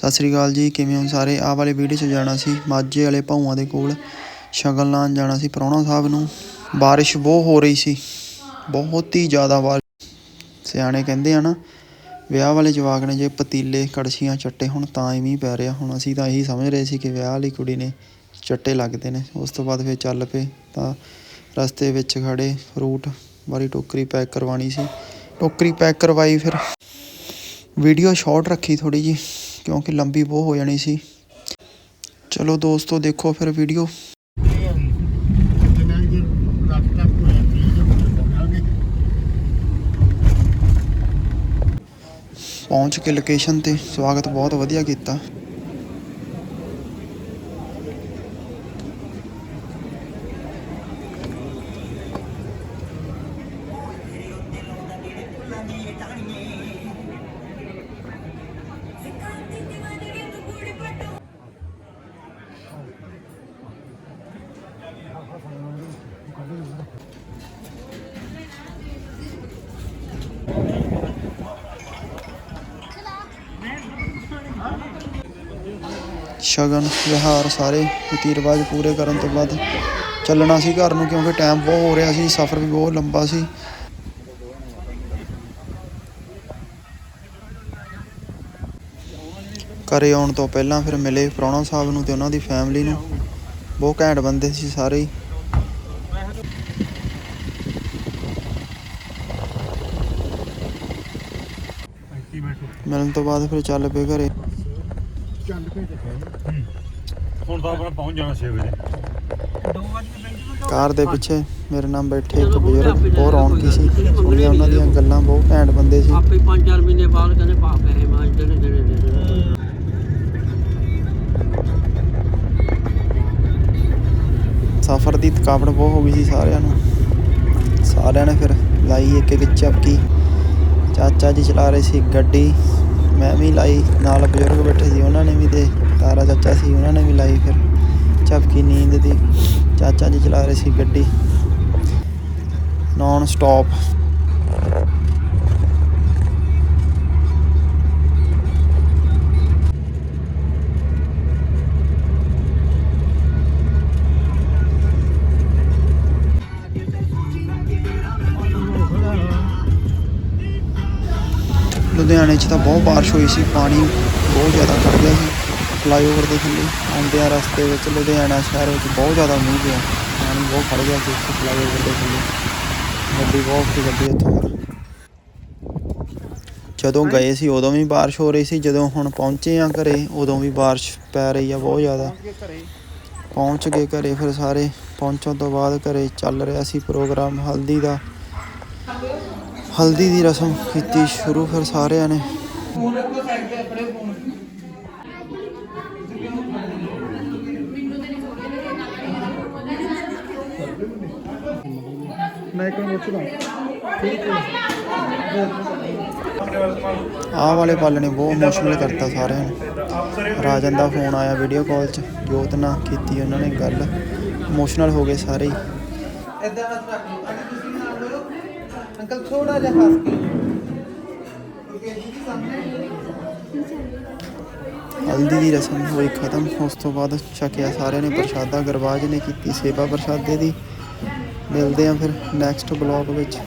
ਸਤਿ ਸ੍ਰੀ ਅਕਾਲ ਜੀ, ਕਿਵੇਂ ਹੋ ਸਾਰੇ? ਆਹ ਵਾਲੇ ਵੀਡੀਓ 'ਚ ਜਾਣਾ ਸੀ, ਮਾਝੇ ਵਾਲੇ ਭਾਊਆਂ ਦੇ ਕੋਲ, ਸ਼ਗਨ ਲਾਉਣ ਜਾਣਾ ਸੀ ਪ੍ਰਾਹੁਣਾ ਸਾਹਿਬ ਨੂੰ। ਬਾਰਿਸ਼ ਬਹੁਤ ਹੋ ਰਹੀ ਸੀ, ਬਹੁਤ ਹੀ ਜ਼ਿਆਦਾ ਬਾਰਿਸ਼। ਸਿਆਣੇ ਕਹਿੰਦੇ ਆ ਨਾ, ਵਿਆਹ ਵਾਲੇ ਜਵਾਕ ਨੇ ਜੇ ਪਤੀਲੇ, ਕੜਛੀਆਂ ਚੱਟੇ, ਹੁਣ ਤਾਂ ਹੀ ਮੀਂਹ ਪੈ ਰਿਹਾ। ਹੁਣ ਅਸੀਂ ਤਾਂ ਇਹੀ ਸਮਝ ਰਹੇ ਸੀ ਕਿ ਵਿਆਹ ਵਾਲੀ ਕੁੜੀ ਨੇ ਚੱਟੇ ਲੱਗਦੇ ਨੇ। ਉਸ ਤੋਂ ਬਾਅਦ ਫਿਰ ਚੱਲ ਪਏ, ਤਾਂ ਰਸਤੇ ਵਿੱਚ ਖੜੇ ਫਰੂਟ ਵਾਲੀ ਟੋਕਰੀ ਪੈਕ ਕਰਵਾਉਣੀ ਸੀ। ਟੋਕਰੀ ਪੈਕ ਕਰਵਾਈ ਫਿਰ। ਵੀਡੀਓ ਸ਼ਾਰਟ ਰੱਖੀ ਥੋੜੀ ਜੀ ਕਿਉਂਕਿ ਲੰਬੀ ਬਹੁਤ ਹੋ ਜਾਣੀ ਸੀ। ਚਲੋ ਦੋਸਤੋ, ਦੇਖੋ ਫਿਰ ਵੀਡੀਓ ਪਹੁੰਚ ਕੇ ਲੋਕੇਸ਼ਨ ਤੇ ਸਵਾਗਤ ਬਹੁਤ ਵਧੀਆ ਕੀਤਾ। ਸ਼ਗਨ, ਵਿਹਾਰ ਸਾਰੇ ਰੀਤੀ ਰਿਵਾਜ ਪੂਰੇ ਕਰਨ ਤੋਂ ਬਾਅਦ ਚੱਲਣਾ ਸੀ ਘਰ ਨੂੰ ਕਿਉਂਕਿ ਟਾਈਮ ਬਹੁਤ ਹੋ ਰਿਹਾ ਸੀ, ਸਫ਼ਰ ਵੀ ਬਹੁਤ ਲੰਬਾ ਸੀ। ਘਰੇ ਆਉਣ ਤੋਂ ਪਹਿਲਾਂ ਫਿਰ ਮਿਲੇ ਪ੍ਰਾਹੁਣਾ ਸਾਹਿਬ ਨੂੰ ਤੇ ਉਹਨਾਂ ਦੀ ਫੈਮਿਲੀ ਨੂੰ। ਬਹੁਤ ਘੈਂਟ ਬੰਦੇ ਸੀ ਸਾਰੇ ਹੀ। ਮਿਲਣ ਤੋਂ ਬਾਅਦ ਫਿਰ ਚੱਲ ਪਏ ਘਰੇ। ਹੁਣ ਤਾਂ ਆਪਣਾ ਪਹੁੰਚ ਜਾਣਾ 6 ਵਜੇ। ਕਾਰ ਦੇ ਪਿੱਛੇ ਮੇਰੇ ਨਾਲ ਬੈਠੇ ਇੱਕ ਬਜ਼ੁਰਗ ਬਹੁਤ ਰੌਣਕੀ ਸੀ। ਸੁਣੀਆਂ ਉਹਨਾਂ ਦੀਆਂ ਗੱਲਾਂ ਬਹੁਤ ਘੈਂਟ ਬੰਦੇ ਸੀ। ਆਪੇ 5-4 ਮਹੀਨੇ ਬਾਅਦ ਕਹਿੰਦੇ ਪਾ ਪੈਸੇ ਮਾਂ ਜਿਹੜੇ ਜਿਹੜੇ ਦੇ ਦੇ ਸਫ਼ਰ ਦੀ ਥਕਾਵਟ ਬਹੁਤ ਹੋ ਗਈ ਸੀ ਸਾਰਿਆਂ ਨੂੰ। ਸਾਰਿਆਂ ਨੇ ਫਿਰ ਲਾਈ ਇੱਕ ਇੱਕ ਝਪਕੀ ਚਾਚਾ ਜੀ ਚਲਾ ਰਹੇ ਸੀ ਗੱਡੀ। ਮੈਂ ਵੀ ਲਾਈ, ਨਾਲ ਬਜ਼ੁਰਗ ਬੈਠੇ ਸੀ, ਉਹਨਾਂ ਨੇ ਵੀ ਤੇ ਤਾਰਾ ਚਾਚਾ ਸੀ, ਉਹਨਾਂ ਨੇ ਵੀ ਲਾਈ ਫਿਰ ਝਪਕੀ ਨੀਂਦ ਦੀ। ਚਾਚਾ ਜੀ ਚਲਾ ਰਹੇ ਸੀ ਗੱਡੀ। ਨੌਨ ਸਟਾਪ ਲੁਧਿਆਣੇ 'ਚ ਤਾਂ ਬਹੁਤ ਬਾਰਿਸ਼ ਹੋਈ ਸੀ, ਪਾਣੀ ਬਹੁਤ ਜ਼ਿਆਦਾ ਖੜ ਗਿਆ ਸੀ। ਫਲਾਈਓਵਰ ਦੇ ਥੱਲੇ ਆਉਂਦਿਆਂ ਰਸਤੇ ਵਿੱਚ ਲੁਧਿਆਣਾ ਸ਼ਹਿਰ ਵਿੱਚ ਬਹੁਤ ਜ਼ਿਆਦਾ ਮੀਂਹ ਪਿਆ, ਪਾਣੀ ਬਹੁਤ ਖੜ ਗਿਆ ਸੀ ਉੱਥੇ ਫਲਾਈਓਵਰ ਦੇ ਥੱਲੇ ਗੱਡੀ ਬਹੁਤ ਔਖੀ ਗੱਡੀ ਇੱਥੋਂ ਜਦੋਂ ਗਏ ਸੀ ਉਦੋਂ ਵੀ ਬਾਰਿਸ਼ ਹੋ ਰਹੀ ਸੀ, ਜਦੋਂ ਹੁਣ ਪਹੁੰਚੇ ਆ ਘਰੇ ਉਦੋਂ ਵੀ ਬਾਰਿਸ਼ ਪੈ ਰਹੀ ਆ ਬਹੁਤ ਜ਼ਿਆਦਾ। ਪਹੁੰਚ ਗਏ ਘਰੇ ਫਿਰ ਸਾਰੇ, ਪਹੁੰਚਣ ਤੋਂ ਬਾਅਦ ਘਰੇ ਚੱਲ ਰਿਹਾ ਸੀ ਪ੍ਰੋਗਰਾਮ ਹਲਦੀ ਦਾ। ਹਲਦੀ ਦੀ ਰਸਮ ਕੀਤੀ ਸ਼ੁਰੂ ਫਿਰ ਸਾਰਿਆਂ ਨੇ। ਮੈਂ ਆਹ ਵਾਲੇ ਪਲ ਨੇ ਬਹੁਤ ਇਮੋਸ਼ਨਲ ਕਰਤਾ ਸਾਰਿਆਂ ਨੂੰ। ਰਾਜਨ ਦਾ ਫੋਨ ਆਇਆ ਵੀਡੀਓ ਕਾਲ 'ਚ ਜੋਤ ਨਾਲ ਕੀਤੀ ਉਹਨਾਂ ਨੇ ਗੱਲ। ਇਮੋਸ਼ਨਲ ਹੋ ਗਏ ਸਾਰੇ ਹੀ। ਇਦਾਂ ਹੱਥ ਰੱਖ ਲਓ। ਅੰਕਲ ਥੋੜਾ ਜਿਹਾ ਹੱਸ ਕੇ। ਹਲਦੀ ਦੀ ਰਸਮ ਹੋਈ ਖਤਮ, ਉਸ ਤੋਂ ਬਾਅਦ ਛਕਿਆ ਸਾਰਿਆਂ ਨੇ, ਪ੍ਰਸ਼ਾਦਾ ਗਰਵਾਜ ਨੇ ਕੀਤੀ, ਸੇਵਾ ਪ੍ਰਸ਼ਾਦੇ ਦੀ। ਮਿਲਦੇ ਆ ਫਿਰ ਨੈਕਸਟ ਬਲੌਗ ਵਿੱਚ।